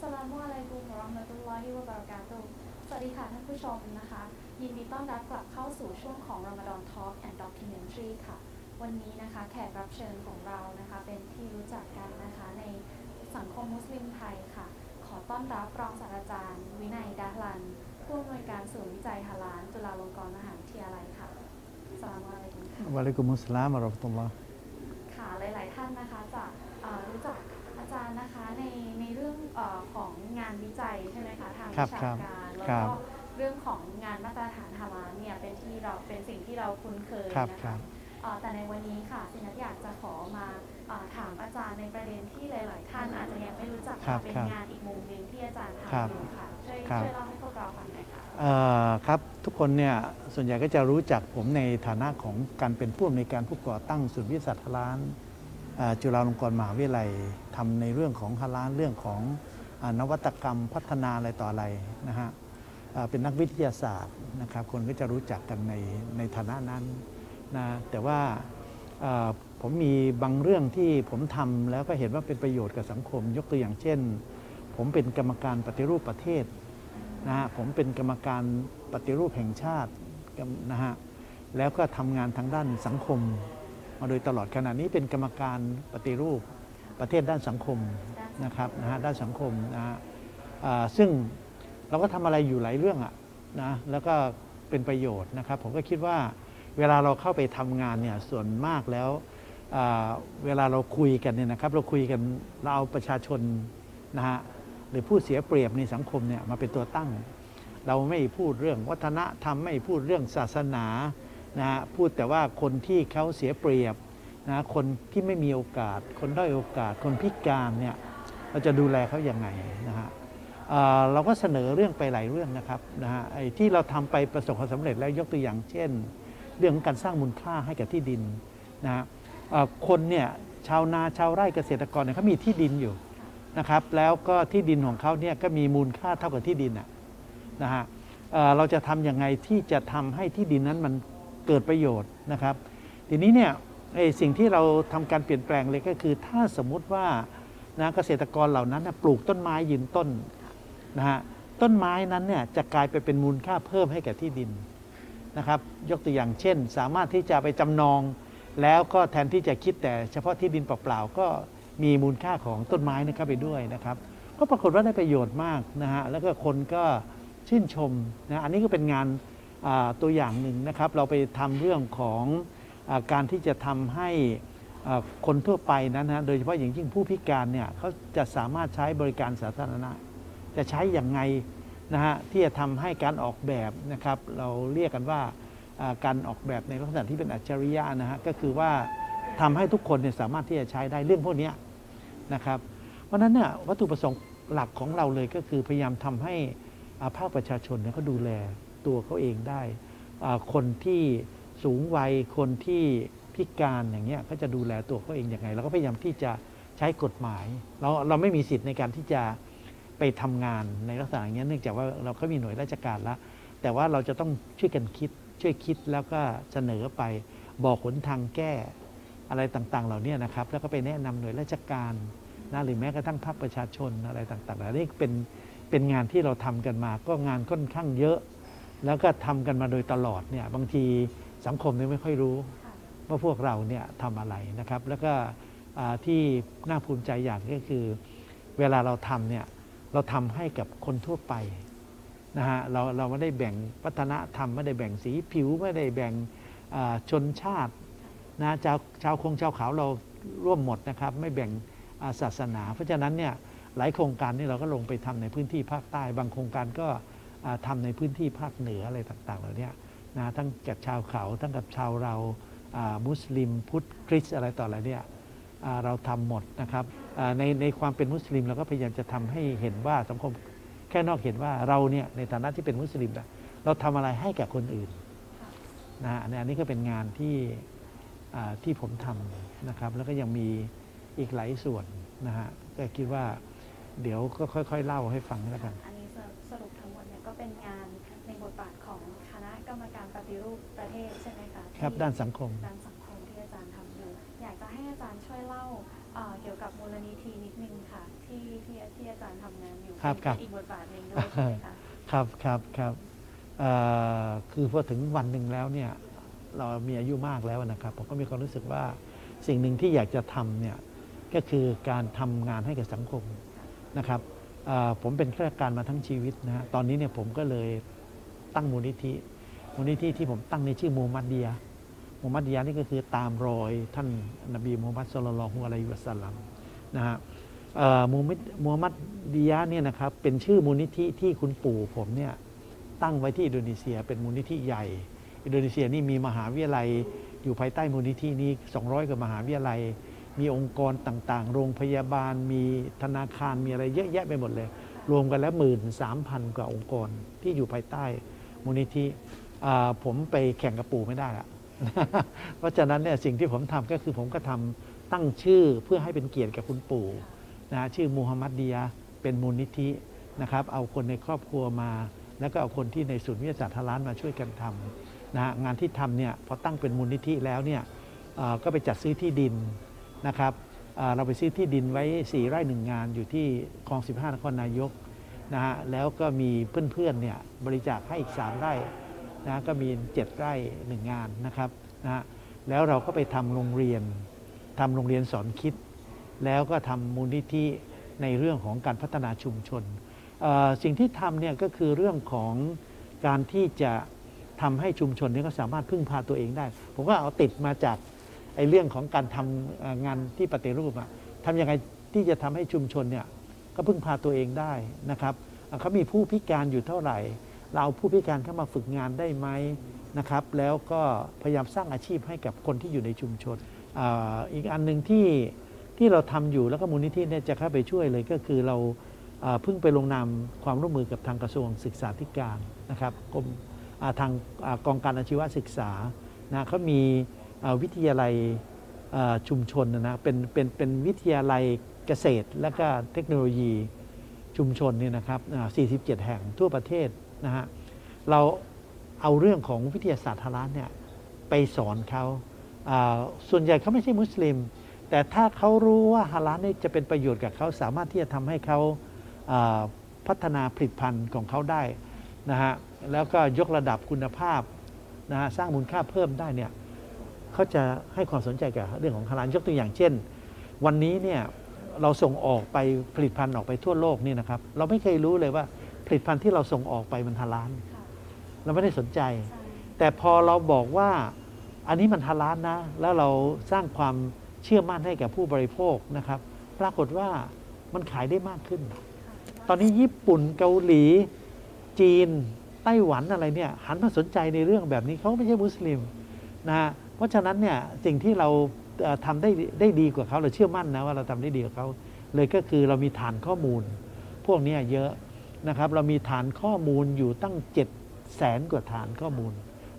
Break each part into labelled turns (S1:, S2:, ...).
S1: สลามุอะลัยกุมวะเราะห์มะตุลลอฮิวะบะเราะกาตุฮ์สวัสดีค่ะท่านผู้ชมนะคะ ยินดีต้อนรับกลับเข้าสู่ช่วงของ Ramadan Talk and Documentary ค่ะ วันนี้นะคะแขกรับเชิญของเรานะคะ เป็นที่รู้จักกันนะคะในสังคมมุสลิมไทยค่ะ ขอต้อนรับรองศาสตราจารย์ วินัยดาฮลัน ผู้อำนวยการศูนย์วิจัยฮาลาลจุฬาลงกรณ์มหาวิทยาลัยค่ะสลามอะลัยกุมค่ะ
S2: วะอะลัยกุมุสสลามวะเราะห์มะตุลลอฮ์
S1: ค่ะหลาย ๆ ท่านนะคะจะเอ่อรู้จักอา จารย์นะคะในในเรื่องเออของงานวิจัยใช่ไหมคะทาง
S2: ครั
S1: วิ
S2: บ
S1: ชา
S2: ครับ
S1: การแล้ว
S2: ครั
S1: ก็
S2: บ
S1: เรื่องของงานมาตรฐานฮาลาลเนี่ยเป็นที่เราเป็นสิ่งที่เราคุ้นเคย
S2: ครับ
S1: นะ
S2: ครั
S1: คะ
S2: บ
S1: เอ่อแต่ในวันนี้ค่ะสินัทอยากจะขอมาเอ่อถามอาจารย์ในประเด็นที่หลาย ๆ ท่านอาจจะยังไม่รู้จัก
S2: ครั
S1: ค่ะ
S2: บ
S1: เป็น
S2: ครับ
S1: งานอีกมุมหนึ่งที่อาจารย์
S2: ครับ
S1: ทำอยู่ค่ะช่วย
S2: ครับ
S1: ช่วยเล่าให้พวกเราฟังหน่อยค่ะ
S2: เอ่อครับทุกคนเนี่ยส่วนใหญ่ก็จะรู้จักผมในฐานะของการเป็นผู้อำนวยการผู้ก่อตั้งศูนย์วิทยาศาสตร์ฮาลาลเอ่อ จุฬาลงกรณ์มหาวิทยาลัยทำในเรื่องของฮาลาลเรื่องของอนวัตกรรมพัฒนาอะไรต่ออะไรนะฮะเป็นนักวิทยาศาสตร์นะครับ คนก็จะรู้จักกันในในฐานะนั้นนะแต่ว่าผมมีบางเรื่องที่ผมทำแล้วก็เห็นว่าเป็นประโยชน์กับสังคม ยกตัวอย่างเช่น ผมเป็นกรรมการปฏิรูปประเทศนะฮะผมเป็นกรรมการปฏิรูปแห่งชาตินะฮะแล้วก็ทำงานทางด้านสังคม มาโดยตลอดขณะนี้เป็นกรรมการปฏิรูปประเทศด้านสังคมนะครับนะฮะด้านสังคมนะฮะซึ่งเราก็ทำอะไรอยู่หลายเรื่องอะนะแล้วก็เป็นประโยชน์นะครับ ผมก็คิดว่าเวลาเราเข้าไปทำงานเนี่ยส่วนมากแล้วเวลาเราคุยกันเนี่ยนะครับเราคุยกันเราเอาประชาชนนะฮะหรือผู้เสียเปรียบในสังคมเนี่ยมาเป็นตัวตั้ง เราไม่พูดเรื่องวัฒนธรรมไม่พูดเรื่องศาสนา นะฮะพูดแต่ว่าคนที่เขาเสียเปรียบนะคนที่ไม่มีโอกาส คนด้อยโอกาส คนพิการเนี่ยเราจะดูแลเขาอย่างไงนะฮะเเราก็เสนอเรื่องไปหลายเรื่องนะครับนะฮะไอ้ที่เราทำไปประสบความสำเร็จแล้วยกตัวอย่างเช่น เรื่องของการสร้างมูลค่าให้กับที่ดินนะฮะคนเนี่ยชาวนาชาวไร่เกษตรกรเนี่ยเขามีที่ดินอยู่นะครับแล้วก็ที่ดินของเขาเนี่ยก็มีมูลค่าเท่ากับที่ดินน่ะนะฮะเเราจะทำยังไงที่จะทำให้ที่ดินนั้นมัน เกิดประโยชน์นะครับ ทีนี้เนี่ยสิ่งที่เราทำการเปลี่ยนแปลงเลยก็คือ ถ้าสมมุติว่านะเกษตรกรเหล่านั้นปลูกต้นไม้ยืนต้นนะฮะต้นไม้นั้นเนี่ยจะกลายไปเป็นมูลค่าเพิ่มให้แก่ที่ดินนะครับ ยกตัวอย่างเช่น สามารถที่จะไปจำนอง แล้วก็แทนที่จะคิดแต่เฉพาะที่ดินเปล่าๆก็มีมูลค่าของต้นไม้นี่เข้าไปด้วยนะครับ ก็ปรากฏว่าได้ประโยชน์มากนะฮะแล้วก็คนก็ชื่นชมนะอันนี้ก็เป็นงาน ตัวอย่างหนึ่งนะครับ เราไปทำเรื่องของอการที่จะทำให้คนทั่วไปนั้นนะโดยเฉพาะอย่างยิ่งผู้พิการเนี่ยเขาจะสามารถใช้บริการสาธารณะ จะใช้อย่างไงนะฮะที่จะทำให้การออกแบบนะครับ เราเรียกกันว่าการออกแบบในลักษณะที่เป็นอัจฉริยะนะฮะก็คือว่าทำให้ทุกคนเนี่ยสามารถที่จะใช้ได้เรื่องพวกนี้นะครับ เพราะฉะนั้นเนี่ยวัตถุประสงค์หลักของเราเลยก็คือพยายามทำให้ภาคประชาชนเนี่ยเขาดูแล ตัวเขาเองได้คนที่สูงวัยคนที่พิการอย่างเงี้ยก็จะดูแลตัวเขาเองยังไงเราก็พยายามที่จะใช้กฎหมาย เราเราไม่มีสิทธิ์ในการที่จะไปทำงานในลักษณะอย่างเงี้ยเนื่องจากว่าเราก็มีหน่วยราชการล้วแต่ว่าเราจะต้องช่วยกันคิด ช่วยคิดแล้วก็เสนอไปบอกหนทางแก้อะไรต่างๆ เหล่านี้นะครับ แล้วก็ไปแนะนำหน่วยราชการนะหรือแม้กระทั่งภาคประชาชนอะไรต่างๆเหล่านี้เป็นเป็นงานที่เราทำกันมา ก็งานค่อนข้างเยอะ แล้วก็ทำกันมาโดยตลอดเนี่ยบางทีสังคมเนี่ยไม่ค่อยรู้ ว่าพวกเราเนี่ยทำอะไรนะครับ แล้วก็ที่น่าภูมิใจอย่างก็คือ เวลาเราทำเนี่ยเราทำให้กับคนทั่วไปนะฮะเราเราไม่ได้แบ่งวัฒนธรรมไม่ได้แบ่งสีผิวไม่ได้แบ่งชนชาตินะชาวชาวคงชาวขาวเราร่วมหมดนะครับ ไม่แบ่งศาสนา เพราะฉะนั้นเนี่ยหลายโครงการนี่เราก็ลงไปทำในพื้นที่ภาคใต้ บางโครงการก็ ทำาในพื้นที่ภาคเหนืออะไรต่างๆเหล่านี้นะทั้งกับชาวเขาทั้งกับชาวเรามุสลิมพุทธคริสอะไรต่ออะไรเนี่ยเราทำหมดนะครับในในความเป็นมุสลิมเราก็พยายามจะทำให้เห็นว่าสังคมแค่นอกเห็นว่าเราเนี่ยในฐานะที่เป็นมุสลิมนะเราทำอะไรให้แกับคนอื่นนะอันนี้ก็เป็นงานที่ที่ผมทำนะครับแล้วก็ยังมีอีกหลายส่วนนะฮะก็คิดว่าเดี๋ยวก็ค่อย ๆ เล่าให้ฟังแล้วกัน
S1: เนี่ยก็เป็นงานในบทบาทของคณะกรรมการปฏิรูปประเทศใช่ไหมคะ
S2: ครับ
S1: ที่
S2: ด้านสังคม
S1: ด้านสังคมที่อาจารย์ทำอยู่ อยากจะให้อาจารย์ช่วยเล่าเอ่อเกี่ยวกับมูลนิธินิดนึงค่ะ ที่ที่ที่อาจารย์ทำงานอยู่
S2: ครับครับ
S1: เป็นอีกบทบาทหนึ่งด้วยใช่ไหมคะ
S2: ครับครับครับเอ่อคือพอถึงวันหนึ่งแล้วเนี่ยเรามีอายุมากแล้วนะครับผมก็มีความรู้สึกว่าสิ่งหนึ่งที่อยากจะทำเนี่ยก็คือการทำงานให้กับสังคมนะครับเอ่อ ผมเป็นข้าราชการมาทั้งชีวิตนะฮะตอนนี้เนี่ยผมก็เลยตั้งมูลนิธิ มูลนิธิที่ผมตั้งในชื่อมูมัดเดียมูมัดเดียนี่ก็คือตามรอยท่านนบีมูฮัมมัดสุลลัลฮุอะลัยฮิวะสัลลัมนะฮะมูมัดมูฮัมมัดเดียเนี่ยนะครับเป็นชื่อมูลนิธิที่คุณปู่ผมเนี่ยตั้งไว้ที่อินโดนีเซียเป็นมูลนิธิใหญ่ อินโดนีเซียนี่มีมหาวิทยาลัยอยู่ภายใต้มูลนิธินี้ 200กว่ามหาวิทยาลัย มีองค์กรต่างๆ โรงพยาบาล มีธนาคาร มีอะไรเยอะแยะไปหมดเลย รวมกันแล้วหมื่นสามพันกว่าองค์กรที่อยู่ภายใต้มูลนิธิผมไปแข่งกับปู่ไม่ได้อะเพราะฉะนั้นเนี่ยสิ่งที่ผมทำก็คือผมก็ทำตั้งชื่อเพื่อให้เป็นเกียรติกับคุณปู่นะชื่อมูฮัมหมัดเดียเป็นมูลนิธินะครับ เอาคนในครอบครัวมา แล้วก็เอาคนที่ในศูนย์วิทยาศาสตร์ทาร้านมาช่วยกันทำนะงานที่ทำเนี่ยพอตั้งเป็นมูลนิธิแล้วเนี่ยก็ไปจัดซื้อที่ดิน นะครับเราไปซื้อที่ดินไว้ 4 ไร่หนึ่งงานอยู่ที่คลอง 15 นครนายกนะฮะแล้วก็มีเพื่อนๆเนี่ยบริจาคให้อีก 3 ไร่นะก็มี 7 ไร่หนึ่งงานนะครับนะฮะแล้วเราก็ไปทำโรงเรียนทำโรงเรียนสอนคิด แล้วก็ทำมูลนิธิในเรื่องของการพัฒนาชุมชน สิ่งที่ทำเนี่ยก็คือเรื่องของการที่จะทำให้ชุมชนเนี้ก็สามารถพึ่งพาตัวเองได้ ผมก็เอาติดมาจาก ไอ้เรื่องของการทำเอ่องานที่ปฏิรูปอะทำยังไงที่จะทำให้ชุมชนเนี่ยก็พึ่งพาตัวเองได้นะครับเขามีผู้พิการอยู่เท่าไหร่ เราผู้พิการเข้ามาฝึกงานได้ไหมนะครับ แล้วก็พยายามสร้างอาชีพให้กับคนที่อยู่ในชุมชนออีกอันหนึ่งที่ที่เราทำอยู่แล้วก็มูลนิธิเนี่ยจะเข้าไปช่วยเลยก็คือเราเพิ่งไปลงนามความร่วมมือกับทางกระทรวงศึกษาธิการนะครับกรมทางอกองการอาชีวศึกษานะเขามี วิทยาลัยเอ่อชุมชนนะนะเป็นเป็นเป็นวิทยาลัยเกษตร และก็เทคโนโลยีชุมชนเนี่ยนะครับอ่า47 แห่งทั่วประเทศนะฮะ เราเอาเรื่องของวิทยาศาสตร์ทางร้านเนี่ยไปสอนเขาอ่าส่วนใหญ่เขาไม่ใช่มุสลิม แต่ถ้าเขารู้ว่าฮาลาลนี่จะเป็นประโยชน์กับเขาสามารถที่จะทำให้เขาอ่าพัฒนาผลิตภัณฑ์ของเขาได้นะฮะ แล้วก็ยกระดับคุณภาพนะฮะสร้างมูลค่าเพิ่มได้เนี่ย เขาจะให้ความสนใจกับเรื่องของฮาลาลยกตัวอย่างเช่น วันนี้เนี่ยเราส่งออกไปผลิตภัณฑ์ออกไปทั่วโลกนี่นะครับเราไม่เคยรู้เลยว่าผลิตภัณฑ์ที่เราส่งออกไปมันฮาลาลเราไม่ได้สนใจ แต่พอเราบอกว่าอันนี้มันฮาลาลนะ แล้วเราสร้างความเชื่อมั่นให้กับผู้บริโภคนะครับ ปรากฏว่ามันขายได้มากขึ้น ตอนนี้ญี่ปุ่นเกาหลี จีนไต้หวันอะไรเนี่ยหันมาสนใจในเรื่องแบบนี้เขาไม่ใช่มุสลิมนะฮะ เพราะฉะนั้นเนี่ยสิ่งที่เราเอ่อทำได้ได้ดีกว่าเขาเราเชื่อมั่นนะว่าเราทำได้ดีกว่าเขาเลยก็คือเรามีฐานข้อมูล พวกนี้เยอะนะครับ เรามีฐานข้อมูลอยู่ตั้ง7 0 0แสนกว่าฐานข้อมูล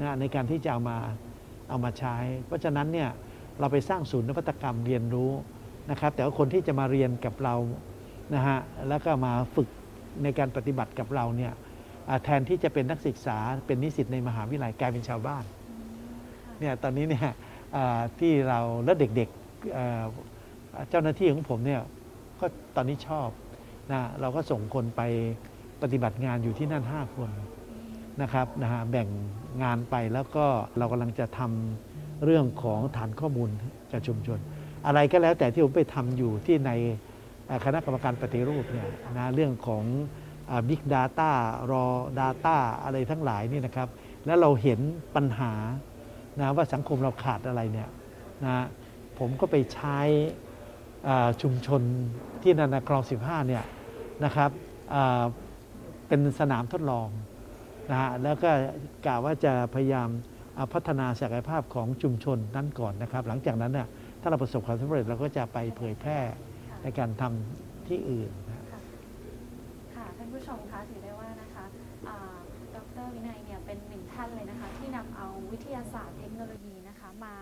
S2: นะในการที่จะเอามาเอามาใช้ เพราะฉะนั้นเนี่ยเราไปสร้างศูนย์นวัตกรรมเรียนรู้นะครับ แต่ว่าคนที่จะมาเรียนกับเรานะฮะแล้วก็มาฝึกในการปฏิบัติกับเราเนี่ยแทนที่จะเป็นนักศึกษาเป็นนิสิตในมหาวิทยาลัยกลายเป็นชาวบ้าน เนี่ยตอนนี้เนี่ยที่เราและเด็กๆเเจ้าหน้าที่ของผมเนี่ยก็ตอนนี้ชอบนะเราก็ส่งคนไปปฏิบัติงานอยู่ที่นั่น 5 คนนะครับนะฮะแบ่งงานไปแล้วก็เรากำลังจะทำเรื่องของฐานข้อมูลกับชุมชน อะไรก็แล้วแต่ที่ผมไปทำอยู่ที่ในคณะกรรมการปฏิรูปเนี่ยนะเรื่องของบิ๊กดาต้ารอ Data อะไรทั้งหลายนี่นะครับ แล้วเราเห็นปัญหา นะว่าสังคมเราขาดอะไรเนี่ยนะผมก็ไปใช้ชุมชนที่นันนะคลอง 15 เนี่ยนะครับเป็นสนามทดลองนะฮะแล้วก็กล่าวว่าจะพยายามพัฒนาศักยภาพของชุมชนนั้นก่อนนะครับ หลังจากนั้นเนี่ยถ้าเราประสบความสำเร็จเราก็จะไปเผยแพร่ในการทำที่อื่นนะ
S1: ค่ะท่านผู้ชมคะถือได้ว่านะคะดรวินัยเนี่ยเป็นหนึ่งท่านเลยนะคะที่นำเอาวิทยาศาสตร์ โนโลยีนะคะมา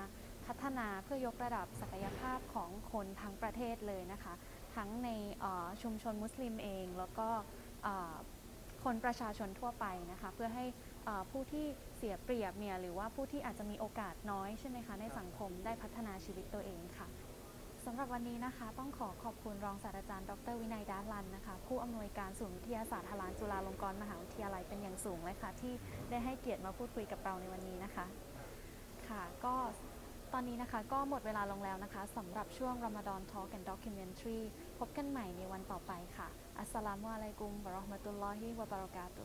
S1: พัฒนาเพื่อยกระดับศักยภาพของคนทั้งประเทศเลยนะคะ ทั้งในเอ่อชุมชนมุสลิมเอง แล้วก็เอ่อคนประชาชนทั่วไปนะคะ เพื่อให้เอ่อผู้ที่เสียเปรียบเนี่ยหรือว่าผู้ที่อาจจะมีโอกาสน้อยใช่ไหมคะในสังคมได้พัฒนาชีวิตตัวเองค่ะสำหรับวันนี้นะคะ ต้องขอขอบคุณรองศาสตราจารย์ ดรวินัยดาลันนะคะ ผู้อำนวยการศูนย์วิทยาศาสตร์ฮาลานจุฬาลงกรณ์มหาวิทยาลัยเป็นอย่างสูงเลยค่ะ ที่ได้ให้เกียรติมาพูดคุยกับเราในวันนี้นะคะ ค่ะ ก็ตอนนี้นะคะก็หมดเวลาลงแล้วนะคะสำหรับช่วง Ramadan Talk and Documentary พบกันใหม่ในวันต่อไปค่ะ อัสสลามุอะลัยกุมบะเราะห์มะตุลลอฮิวะบะเราะกาตุ